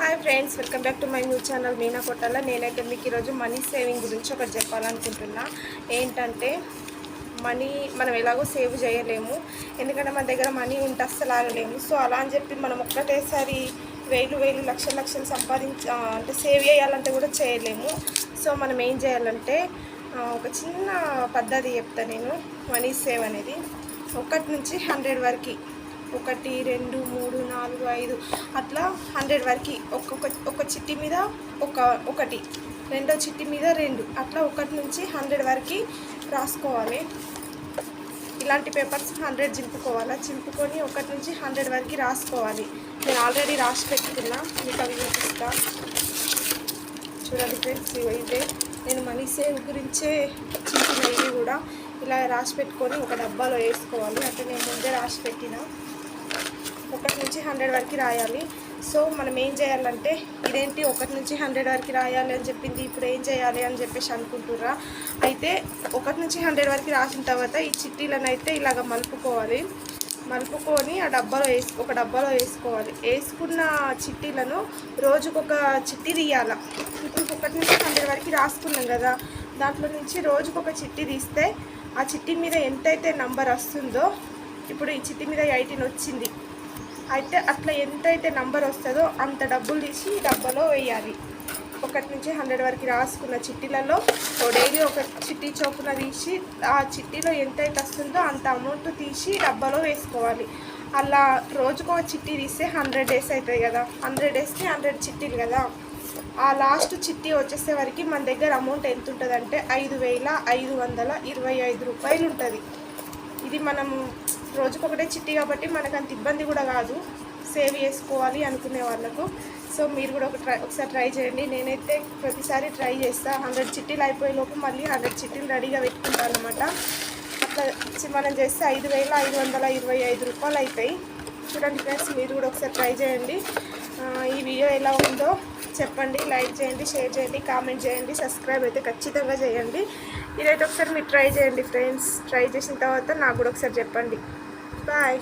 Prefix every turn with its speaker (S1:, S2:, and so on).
S1: Hi friends welcome back to my new channel Meena Kottala నేనైతే మీకు ఈరోజు money saving గురించి ఒకటి చెప్పాలనుకుంటున్నా. ఏంటంటే మనీ మనం ఎలాగో సేవ్ చేయలేము. ఎందుకంటే మన దగ్గర మనీ ఉంటే అస్సలు ఆగలేము. సో అలా అని చెప్పి మనం ఒక్కటేసారి వేలు వేలు లక్షలు లక్షలు సంపాదించ అంటే సేవ్ చేయాలంటే కూడా చేయలేము. సో మనం ఏం చేయాలంటే ఒక చిన్న పద్ధతి చెప్తా నేను మనీ సేవ్ అనేది. ఒకటి నుంచి హండ్రెడ్ వరకు. ఒకటి రెండు మూడు నాలుగు ఐదు. అట్లా హండ్రెడ్ వరకు. ఒక్కొక్క ఒక చిట్టి మీద ఒక ఒకటి. రెండో చిట్టి మీద రెండు. అట్లా ఒకటి నుంచి హండ్రెడ్ వరకు రాసుకోవాలి. ఇలాంటి పేపర్స్ హండ్రెడ్ చింపుకోవాలి? చింపుకొని ఒకటి నుంచి హండ్రెడ్ వరకు రాసుకోవాలి. నేను ఆల్రెడీ రాసి పెట్టుకున్నా. మీకు అవి చూపిస్తా. చూడండి ఫ్రెండ్స్ ఇవైతే నేను మనీ సేవ్ గురించే చింపినవి కూడా ఇలా రాసి పెట్టుకొని ఒక డబ్బాలో వేసుకోవాలి. అంటే నేను ముందే రాసి పెట్టిన. ఒకటి నుంచి హండ్రెడ్ వరకు రాయాలి. సో మనం ఏం చేయాలంటే ఇదేంటి ఒకటి నుంచి హండ్రెడ్ వరకు రాయాలి అని చెప్పింది ఇప్పుడు ఏం చేయాలి అని చెప్పేసి అనుకుంటుర్రా. అయితే ఒకటి నుంచి హండ్రెడ్ వరకు రాసిన తర్వాత ఈ చిట్టీలను అయితే ఇలాగ మలుపుకోవాలి. మలుపుకొని ఆ డబ్బాలో వేసు ఒక డబ్బాలో వేసుకోవాలి. వేసుకున్న చిట్టీలను రోజుకొక చిట్టి తీయాల. ఇప్పుడు ఒకటి నుంచి హండ్రెడ్ వరకు రాసుకున్నాం కదా దాంట్లో నుంచి రోజుకొక చిట్టి తీస్తే ఆ చిట్టి మీద ఎంతైతే నంబర్ వస్తుందో ఇప్పుడు ఈ చిట్టి మీద ఎయిటీన్ వచ్చింది. అయితే అట్లా ఎంతైతే నంబర్ వస్తుందో అంత డబ్బులు తీసి డబ్బాలో వేయాలి. ఒకటి నుంచి హండ్రెడ్ వరకు రాసుకున్న చిట్టీలలో డైలీ ఒక చిట్టి చొప్పున తీసి ఆ చిట్టీలో ఎంతైతే వస్తుందో అంత అమౌంట్ తీసి డబ్బాలో వేసుకోవాలి. అలా రోజుకు ఒక చిట్టి తీస్తే హండ్రెడ్ డేస్ అవుతాయి కదా. హండ్రెడ్ డేస్కి హండ్రెడ్ చిట్టీలు కదా. ఆ లాస్ట్ చిట్టి వచ్చేసే వరకు మన దగ్గర అమౌంట్ ఎంత ఉంటుంది అంటే ఐదు వేల ఐదు వందల ఇరవై ఐదు రూపాయలు ఉంటుంది. ఇది మనం రోజుకొకటే చిట్టి కాబట్టి మనకు అంత ఇబ్బంది కూడా కాదు. సేవ్ చేసుకోవాలి అనుకునే వాళ్ళకు. సో మీరు కూడా ఒక ట్రై ఒకసారి ట్రై చేయండి. నేనైతే ప్రతిసారి ట్రై చేస్తా. హండ్రెడ్ చిట్టీలు అయిపోయే లోపు మళ్ళీ హండ్రెడ్ చిట్టీలు రెడీగా పెట్టుకుంటాను అనమాట అట్లా మనం చేస్తే ఐదు వేల ఐదు వందల ఇరవై ఐదు రూపాయలు అవుతాయి చూడండి ఫ్రెండ్స్ మీరు కూడా ఒకసారి ట్రై చేయండి. ఈ వీడియో ఎలా ఉందో చెప్పండి. లైక్ చేయండి షేర్ చేయండి కామెంట్ చేయండి సబ్స్క్రైబ్ అయితే ఖచ్చితంగా చేయండి. ఇదైతే ఒకసారి మీరు ట్రై చేయండి ఫ్రెండ్స్. ట్రై చేసిన తర్వాత నాకు కూడా ఒకసారి చెప్పండి. Bye.